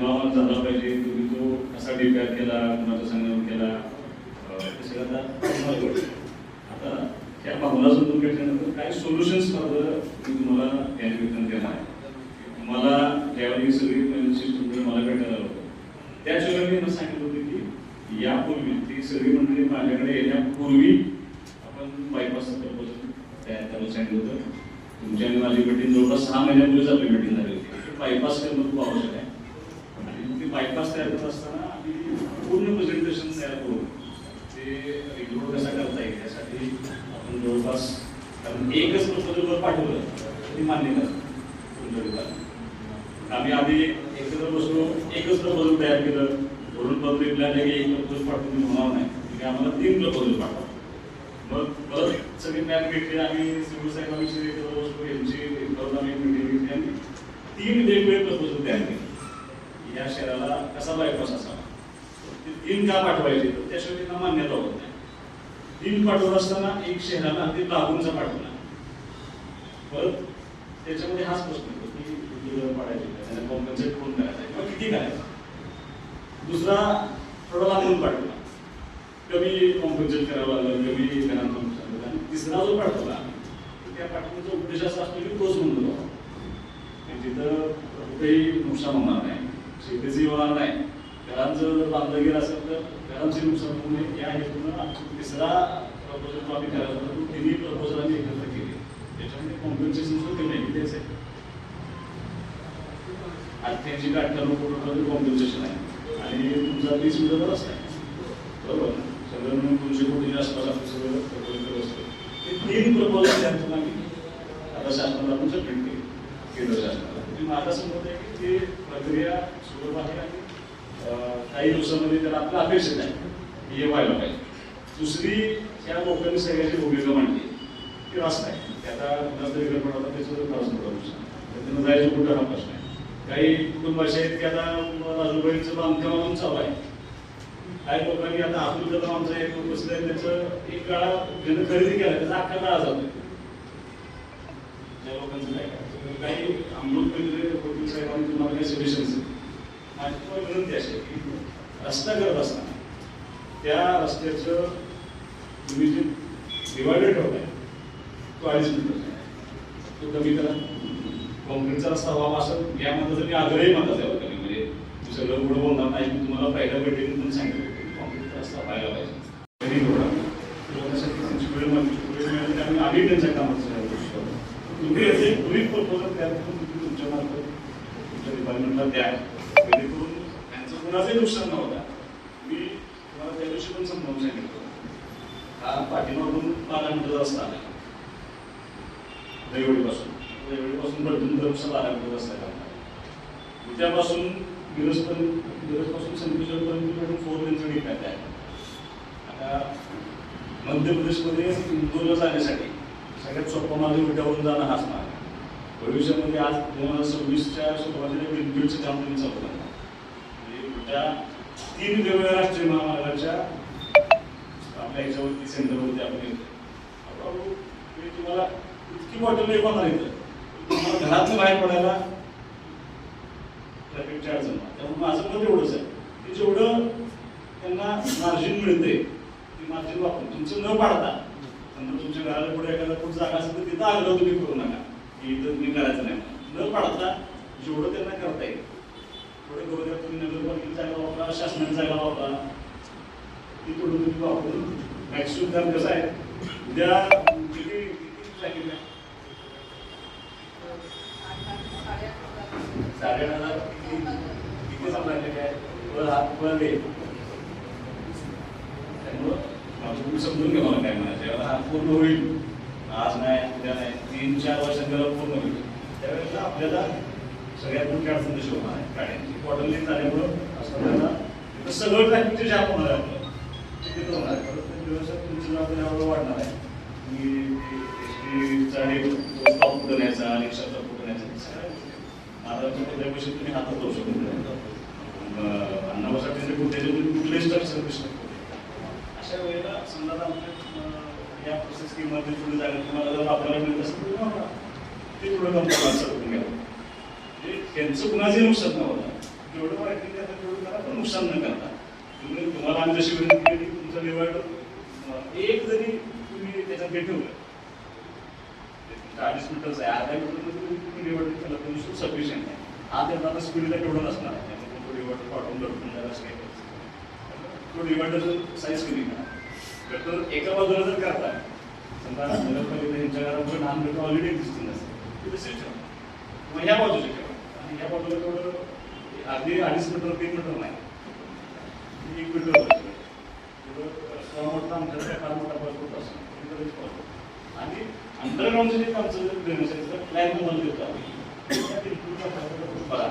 राष्ट्रीय झाला पाहिजे. तुम्ही तो कसा डिपेअर केला कुणाचा संगम केला अं, सगळं आता तुम्हाला आता त्या भावना समजून घेतल्यानंतर काही सोल्युशन्स माझं मी तुम्हाला या निमित्तानं देणार आहे. मला ज्यावेळी सगळी सिस्टम मला भेटायला होतं त्याशिवाय मी यांना सांगितलं होतं की यापूर्वी ती सगळी मंडळी माझ्याकडे येण्यापूर्वी आपण बायपासचं प्रपोजल तयार करायला सांगितलं होतं. तुमच्या आणि माझी मिटिंग जवळपास सहा महिन्यापूर्वीच आपली मिटिंग झाली होती. बायपास करणं खूप आवश्यक आहे. बायपास तयार करत असताना आम्ही पूर्ण प्रेझेंटेशन तयार करून ते रिग्रोड कसा करता येईल यासाठी आपण जवळपास कारण एकच प्रपोजलवर पाठवलं ते मान्य करतो आम्ही आधी एकत्र बसलो एकच प्रपोजल तयार केलं. धोरण पत्र प्लॅन आहे एक प्रपोजल पाठवून होणार नाही. तिथे आम्हाला तीन प्रपोजल पाठवा. मग परत सगळी मॅप घेतली आम्ही सिव्हिल साहेबांची एकत्र बसलो यांची परत आम्ही मिटिंग घेतली आणि तीन वेगवेगळे प्रपोजल तयार केले. या शहराला कसा बायपास असावा ते तीन का पाठवायचे तर त्यांना मान्यता होत नाही. तीन पाठवत असताना एक शहराला ते लागूनचा पाठवला. परत त्याच्यामध्ये हाच प्रश्न येतो की किती पाडायचे? त्याला कॉम्पन्सेट कोण करायचं. किंवा किती करायचं? दुसरा थोडा लागून पाठवला. कमी कॉम्पन्सेट करावं लागलं कमी घरांना नुकसान झालं आणि तिसरा जो पाठवला त्या पाठवण्याचा उद्देश असा असतो की तोच म्हणून जिथं तिथं कुठेही नुकसान होणार नाही. शेतीचंही होणार नाही. घरांचं जर बांधलं गेलं असेल तर घरांचे नुकसान होऊ नये या हेतूनं तिसरा प्रपोजल जो आम्ही करायला होतो तिन्ही प्रपोजल आम्ही एकत्र केले. त्याच्यामध्ये कॉम्पन्सेशन सुद्धा नाही आहे. किती असेल अठ्ठ्याऐंशी का अठ्ठ्याण्णव कोटी रुपयाचं कॉम्पन्सेशन आहे. आणि तुमचा वीस मिनिटाचा रस्ता आहे बरोबर? सगळं म्हणून दोनशे कोटीच्या आसपास आपलं सगळं प्रपोजल असतं ते तीन प्रपोजल त्यातून आम्ही आता शासनाला आपण सबमिट केली. केंद्र शासनाला. म्हणजे माझा समज आहे की ते प्रक्रिया सुलभ आहे आणि काही दिवसामध्ये त्याला आपलं अपेक्षित आहे की हे व्हायला पाहिजे. दुसरी त्या लोकांनी सगळ्याची भूमिका मांडली. की रस्ता आहे. त्याचा आता कुणाचा तरी गडबड होता त्याचं फारच मोठा नुकसान त्यांना जायचं कुठं हा प्रश्न आहे. काही कुटुंब असे आहेत की आता राजूबाईंचं बांधकाम अजून चालू आहे. काही लोकांनी आता अब्दुल कलाम आमचा एक बसले त्याचं एक काळा ज्यानं खरेदी केला त्याचा अख्खा काळा जातोय त्या लोकांचं काय काही अमृत वकील साहेबांनी तुम्हाला काही सजेशन माझी तुम्हाला विनंती अशी की रस्ता करत असताना त्या रस्त्याचं तुम्ही जे डिवायडर ठेवलाय तो अडीच मीटर तो कमी करा. कॉन्क्रीटचा रस्ता व्हावा असं यामध्ये जर मी आग्रही मानत आहे कमी म्हणजे मी सगळं पुढं बोलणार नाही मी तुम्हाला पहिल्या भेटेल पण सांगितलं की कॉन्क्रीटचा रस्ता व्हायला पाहिजे. कधी थोडा होण्यासाठी त्यांची वेळ आम्ही त्यांच्या कामात सगळ्या गोष्टी करतो. तुम्ही याचे पूर्वी प्रपोजल तयार करून तुम्ही तुमच्या मार्फत तुमच्या डिपार्टमेंटला द्या जेणेकरून काही नुकसान नव्हता मी तुम्हाला त्या दिवशी पण समजावून सांगितलं. हा पाठीमागून बारा मीटर रस्ता आला रविवारीपासून. रविवारीपासून भरतून दरचा बारा मीटर रस्ता आहे उद्यापासून मिरजपर्यंत मिरजपासून संकेश्वरपर्यंत फोर लेनचं डिपॅट आहे. आता मध्य प्रदेशमध्ये इंदोरला जाण्यासाठी सगळ्यात सोपा मार्ग विटावरून जाणं हाच मार्ग. भविष्यामध्ये आज दोन हजार सव्वीसच्या सुरुवातीला विद्युतचं काम त्यांनी चालू त्या तीन वेगवेगळ्या राष्ट्रीय महामार्गाच्या आपल्या याच्यावरती सेंटरवरती आपण येतो तुम्हाला इतकी बॉटल नाही होणार इथं तुम्हाला घरातून बाहेर पडायला ट्रॅफिकच्या अडचण त्यामुळे माझं मत एवढंच आहे की जेवढं त्यांना मार्जिन मिळते ते मार्जिन वापरून तुमचं न पाडता समजा तुमच्या घराला पुढे एखादा कुठं जागा असेल तर तिथं आग्रह तुम्ही करू नका. की इथं तुम्ही करायचं नाही न पाडता जेवढं त्यांना करता येईल थोडे करू द्या तुम्ही नगरपालिकेची जागा वापरा शासनाचा जागा वापरा ती थोडं तुम्ही वापरून मॅक्सिमम काम कसं आहे उद्या किती किती सांगितलं साडे आठ हजार किती काय वर हात वर दे त्यामुळं समजून घ्या मला काय म्हणायचं हा पूर्ण होईल आज नाही उद्या नाही तीन चार वर्षात पूर्ण होईल. त्यावेळेला आपल्याला सगळ्यात मोठी अडचण तशी होणार आहे गाड्यांची बॉटल झाल्यामुळं असं झालं सगळं ट्रॅफिकचे जाम होणार आहे आपलं ते होणार. आहे परत दिवसात तुमची जबाबदारी एवढं वाढणार आहे. की स्टॉप कुठं न्यायचा रिक्षाचा कुठं न्यायचा सगळ्या गोष्टी. महाराजांच्या तुम्ही हातात जाऊ शकत नाही. अन्नावसाठी तुम्ही स्ट्रक्चर अशा वेळेला समजा आमच्या या प्रोसेस किंवा ते जागा तुम्हाला जर आपल्याला मिळत असेल तर ते थोडं कंपनी करून घ्या. त्यांचं कुणाचंही नुकसान न होता जेवढं माहिती द्या तेवढं करा पण नुकसान न करता. तुम्ही तुम्हाला आम्ही जशी विनंती केली तुमचं डिवायडर एक जरी तुम्ही त्याच्यात हे ठेवलं ते तुमचं अडीच मीटरचं आहे अर्धा मीटर तुम्ही डिवायडर केलं तर सफिशियंट आहे. हा त्यांना आता स्पीडला तेवढं नसणार. त्यामुळे तो रिवॉर्ड पाठवून धरून जायला असं काही तो रिवॉर्डर साईज कमी करा. तर एका बाजूला जर करताय समजा नगरपालिका यांच्या घरात लहान मीटर ऑलरेडी दिसतील नसते ते तसेच ठेवा मग ह्या बाजूचे या आणि बाजूला तेवढं अगदी अडीच मीटर तीन मीटर नाही. एक मीटर होतं. तेवढं मोठा आमच्याकडे काय फार मोठा पासपोर्ट असतो आणि अंडरग्राऊंडचं जे आमचं जर देण्याचं प्लॅन तुम्हाला देतो आम्ही बघा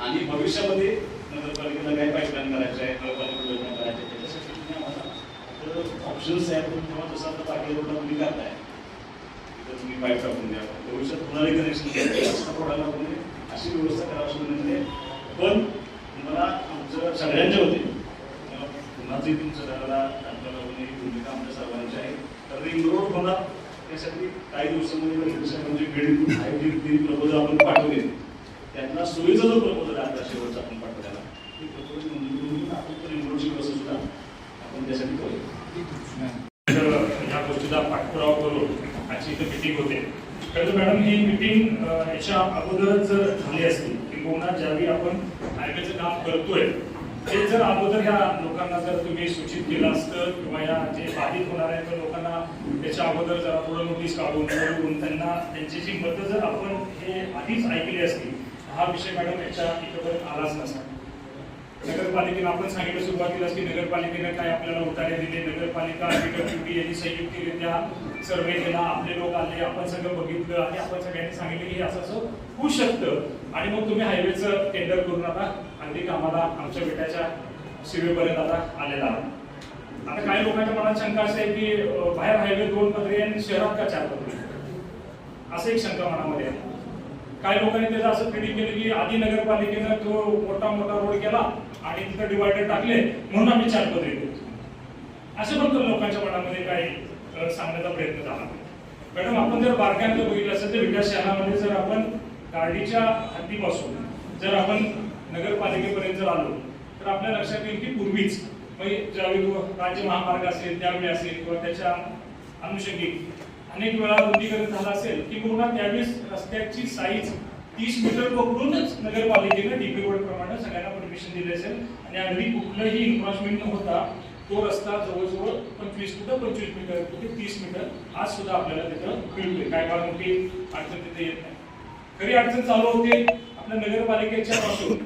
आणि भविष्यामध्ये नगरपालिकेला काही पाईपलाईन करायचं आहे नगरपालिका योजना करायच्या त्याच्यासाठी तुम्ही आम्हाला ऑप्शन्स आहेत. तुम्ही जेव्हा जसं आता पाटील रोडला तुम्ही करताय. तुम्ही पाईप टाकून द्या. भविष्यात होणारे कनेक्शन रस्ता तोडायला तुम्ही अशी व्यवस्था करावी म्हणजे पण मला आमचं सगळ्यांच्या होते कुणाचंही तुमचं करायला आपल्याला ही भूमिका आमच्या सर्वांची आहे तर रिंग रोड होणार. त्यासाठी काही दिवसामध्ये म्हणजे गणित आहे जी तीन प्रपोजल आपण पाठवले. त्यांना सोयीचा जो प्रपोजल आहे आता शेवटचा आपण पाठवलेला ते प्रपोजल मंजूर करून आपण रिंग रोडची व्यवस्था सुद्धा आपण त्यासाठी करूया तर या गोष्टीचा पाठपुरावा करून आजची इथे मिटिंग होते खरं तर मॅडम ही मिटिंग याच्या अगोदरच जर झाली असती किंवा ज्यावेळी आपण हायवेचं काम करतोय ते जर अगोदर या लोकांना जर तुम्ही सूचित केलं असतं किंवा या जे बाधित होणार आहेत त्या लोकांना त्याच्या अगोदर जरा थोडं नोटीस काढून बोलवून त्यांना त्यांची जी मतं जर आपण हे आधीच ऐकली असती हा विषय मॅडम याच्या इथपर्यंत आलाच नसता नगरपालिकेनं आपण सांगितलं सुरुवातीलाच की नगरपालिकेनं काय आपल्याला उतारे दिले. नगरपालिका ड्युटी यांनी संयुक्तरित्या सर्वे केला आपले लोक आले आपण सगळं बघितलं आणि आपण सगळ्यांनी सांगितलं की असं असं होऊ शकतं. आणि मग तुम्ही हायवेचं टेंडर करून आता अगदी कामाला आमच्या बेटाच्या शिवेपर्यंत आता आलेला आता काही लोकांच्या मनात शंका अशी आहे की बाहेर हायवे दोन पदरी आणि शहरात का चार पदरी? असं एक शंका मनामध्ये आहे. काही लोकांनी त्याचं असं फिटिंग केलं की आधी नगरपालिकेनं तो मोठा मोठा रोड केला आणि तिथं डिवायडर टाकले म्हणून आम्ही चार पदरी देतो असे पण लोकांच्या मनामध्ये काही सांगण्याचा प्रयत्न झाला. मॅडम आपण जर बारकाईनं बघितलं असेल तर विकास शहरामध्ये जर आपण गाडीच्या हद्दीपासून जर आपण नगरपालिकेपर्यंत जर आलो तर आपल्या लक्षात येईल की पूर्वीच म्हणजे ज्यावेळी राज्य महामार्ग असेल त्यावेळी असेल किंवा त्याच्या अनुषंगिक अनेक वेळा रुंदीकरण झालं असेल की पुन्हा त्यावेळेस रस्त्याची साईज तीस मीटर पकडूनच नगरपालिकेनं डीपी रोड प्रमाणे सगळ्यांना परमिशन दिली असेल. आणि अगदी कुठलंही इन्फ्रास्टमेंट न होता तो रस्ता जवळजवळ पंचवीस फुट पंचवीस मीटर ते तीस मीटर आज सुद्धा आपल्याला तिथं मिळतोय. काय फार मोठी अडचण तिथे येत नाही. खरी अडचण चालू होते आपल्या नगरपालिकेच्या पासून.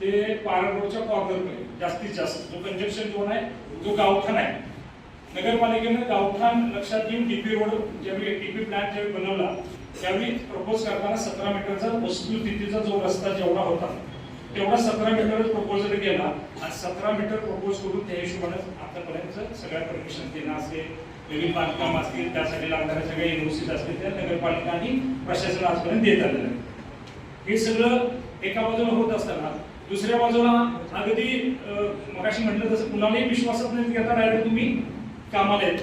ते पारा रोडच्या कॉर्नरकडे जास्तीत जास्त. जो कंजक्शन झोन आहे जो गावठाण आहे नगरपालिकेनं गावठाण लक्षात घेऊन डीपी रोड ज्यावेळी डीपी प्लॅन ज्यावेळी बनवला त्यावेळी प्रपोज करताना सतरा मीटरचा वस्तुस्थितीचा जो रस्ता जेवढा होता तेवढा सतरा मीटर प्रपोजल केला. आणि सतरा मीटर प्रपोज करून त्या हिशोबाने आतापर्यंत सगळ्या परमिशन देणं असेल नवीन बांधकाम असतील त्यासाठी लागणाऱ्या सगळ्या एनओसीज असतील त्या नगरपालिका आणि प्रशासन आजपर्यंत देत आलेलं आहे. हे सगळं एका बाजूला होत असताना दुसऱ्या बाजूला अगदी मगाशी म्हटलं तसं कुणालाही विश्वासात नाही घेता डायरेक्ट तुम्ही. कामाला येत.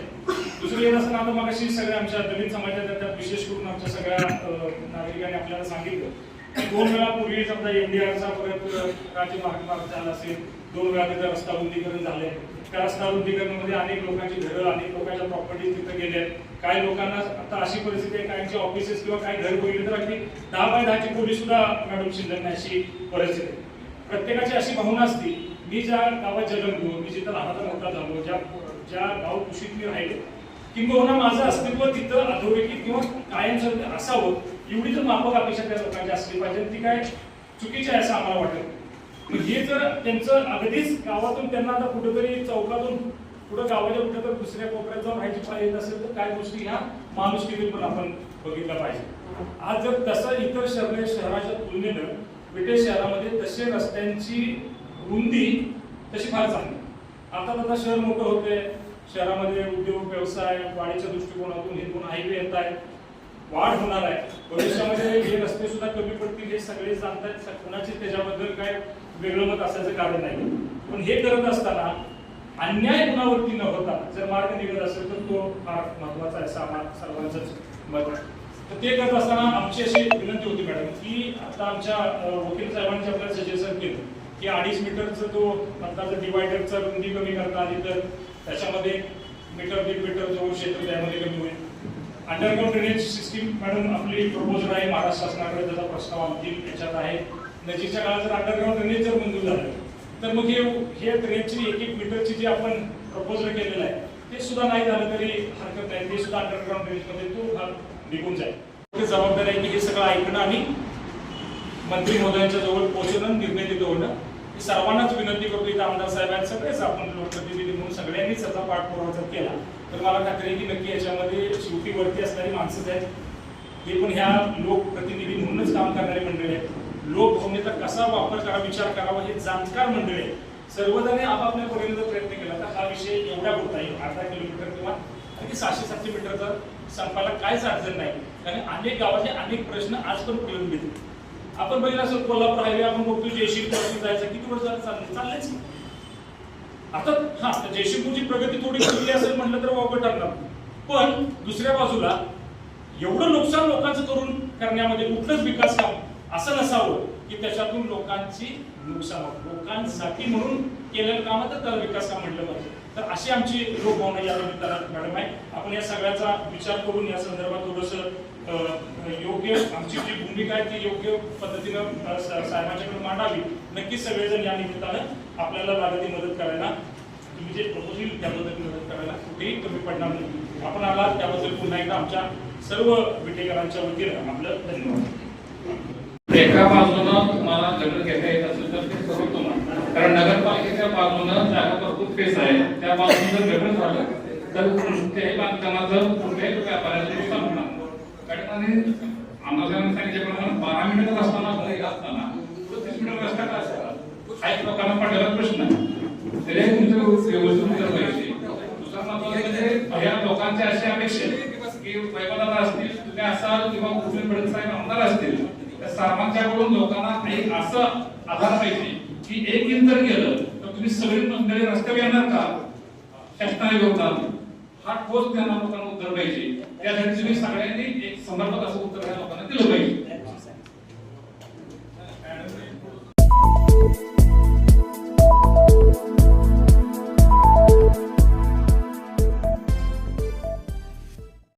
दुसरं येत असताना आता मगाशी सगळ्या आमच्या दलित समाजाच्या त्यात विशेष करून आमच्या सगळ्या नागरिकांनी आपल्याला सांगितलं. दोन वेळा पूर्वी समजा एमडीआरचा परत राज्य मार्ग मार्ग झाला असेल दोन वेळा तिथं रस्ता रुंदीकरण झाले त्या रस्ता रुंदीकरणामध्ये अनेक लोकांची घरं अनेक लोकांच्या प्रॉपर्टी तिथं गेल्या काही लोकांना आता अशी परिस्थिती आहे काहींची ऑफिसेस किंवा काही घर बघितले तर अगदी दहा बाय दहाची खोली सुद्धा मॅडम शिंदे अशी परिस्थिती आहे. प्रत्येकाची अशी भावना असती मी ज्या गावात जन्मलो मी जिथं लहानाचा मोठा झालो ज्या ज्या गाव कुशीत मी राहिले किंबहुना माझं अस्तित्व तिथं अधोरेखित किंवा कायमस्वरूपी असावं एवढी जर माफक अपेक्षा त्या लोकांची असली पाहिजे. ती काय चुकीची आहे असं आम्हाला वाटत हे जर त्यांचं अगदीच गावातून त्यांना आता कुठेतरी चौकातून कुठं गावाच्या कुठे तर दुसऱ्या कोपऱ्यात जाऊन राहायची पाहिजे असेल तर काय गोष्टी ह्या माणुसकीने पण आपण बघितल्या पाहिजे आज जर तसं इतर शहर शहराच्या तुलनेनं ब्रिटिश शहरामध्ये तसे रस्त्यांची रुंदी तशी फार चांगली आता आता शहर मोठं होते शहरामध्ये उद्योग व्यवसाय वाढीच्या दृष्टिकोनातून हे दोन हायवे येत आहेत. वाढ होणार आहे. भविष्यामध्ये हे रस्ते सुद्धा कमी पडतील हे सगळे जाणतात कुणाचे त्याच्याबद्दल काय वेगळं मत असायचं कारण नाही. पण हे करत असताना अन्याय कुणावरती न होता जर मार्ग निघत असेल तर तो फार महत्त्वाचा आहे. असं सर्वांचंच मत तर ते करत असताना आमची अशी विनंती होती मॅडम की आता आमच्या वकील साहेबांनी आपल्याला सजेशन केलं की अडीच मीटरचं तो मतदारचा डिवायडरचा रुंदी कमी करता आली तर त्याच्यामध्ये मीटर दीड मीटर जो क्षेत्र त्यामध्ये कमी होईल. अंडरग्राउंड ड्रेनेज सिस्टीम मॅडम आपली प्रपोजल आहे महाराष्ट्र शासनाकडे त्याचा प्रस्ताव अंतिम याच्यात आहे. नजीकच्या काळात जर अंडरग्राऊंड ड्रेनेज जर मंजूर झालं तर मग हे हे ड्रेनची एक एक मीटरची जी आपण प्रपोजल केलेलं आहे ते सुद्धा नाही झालं तरी हरकत नाही. ते सुद्धा अंडरग्राऊंड ड्रेनेजमध्ये तो भाग निघून जाईल. ते जबाबदारी आहे की हे सगळं ऐकणं आणि मंत्री महोदयांच्या जवळ पोहोचणं निर्णय तिथं होणं मी सर्वांनाच विनंती करतो इथं आमदार साहेब सगळेच आपण लोकप्रतिनिधी म्हणून सगळ्यांनीच त्याचा पाठपुरावा जर केला तर मला खात्री आहे की नक्की याच्यामध्ये शेवटी वरती असणारी माणसंच आहेत. हे पण ह्या लोकप्रतिनिधी म्हणूनच काम करणारी मंडळी आहेत. लोकभूमीचा कसा वापर करा विचार करावा हे जाणकार मंडळी आहेत. सर्वजण आपापल्या परीने जर प्रयत्न केला तर हा विषय एवढा होता येईल अर्धा किलोमीटर किंवा अगदी सहाशे सातशे मीटरचा संपायला काहीच अडचण नाही. कारण अनेक गावाचे अनेक प्रश्न आज पण प्रलंबित आहेत. आपण बघितलं असं कोल्हापूर हायवे आपण बघतो जयशिंग जायचं किती वर्ष झालं चाललंय? आता हा तर जयशिंगपूरची प्रगती थोडी कुठली असेल म्हटलं तर वापर ठरणार पण दुसऱ्या बाजूला एवढं नुकसान लोकांचं करून करण्यामध्ये कुठलंच विकास काम असं नसावं की त्याच्यातून लोकांची नुकसान लोकांसाठी म्हणून केलेलं काम तर त्याला विकास काम म्हटलं पाहिजे. तर अशी आमची लोकभावना या निमित्तानं मॅडम आहे. आपण या सगळ्याचा विचार करून या संदर्भात थोडंसं योग्य आमची जी भूमिका आहे ती योग्य पद्धतीनं साहेबांच्याकडे मांडावी नक्कीच सगळेजण या निमित्तानं आपल्याला लागती मदत करायला तुम्ही जे प्रपोजल त्याबद्दल मदत करायला कुठेही कमी पडणार नाही आपण आला त्याबद्दल पुन्हा एकदा आमच्या सर्व विटेकरांच्या वतीनं आपलं धन्यवाद एका बाजूनं तुम्हाला दगड घेता येत असेल तर ते सर्वोत्तम तुम्हाला कारण नगरपालिकेच्या बाजूनं जागा भरपूर फेस आहे त्या बाजूने जर दगड झालं तर कोणत्याही बांधकामाचं कुठल्याही व्यापाऱ्याचं नुकसान होणार कारण आणि सांगितल्याप्रमाणे बारा मिनिटात असताना घरी असताना तीस मिनिट रस्ता का हा एक लोकांना पडलेला प्रश्न आहे. तरी तुमचं व्यवस्थित उत्तर पाहिजे. दुसरा महत्त्वाचं म्हणजे या लोकांच्या अशी अपेक्षा की वैभवदादा असतील तुम्ही असाल किंवा कुठले पडत साहेब आमदार असतील त्या सर्वांच्याकडून लोकांना एक असं आधार पाहिजे की एक इंच जर गेलं तर तुम्ही सगळी मंडळी रस्त्यावर येणार का? शासनाने योगदान हा ठोस त्यांना लोकांना उत्तर पाहिजे. त्यासाठी तुम्ही सगळ्यांनी एक समर्पक असं उत्तर या लोकांना दिलं पाहिजे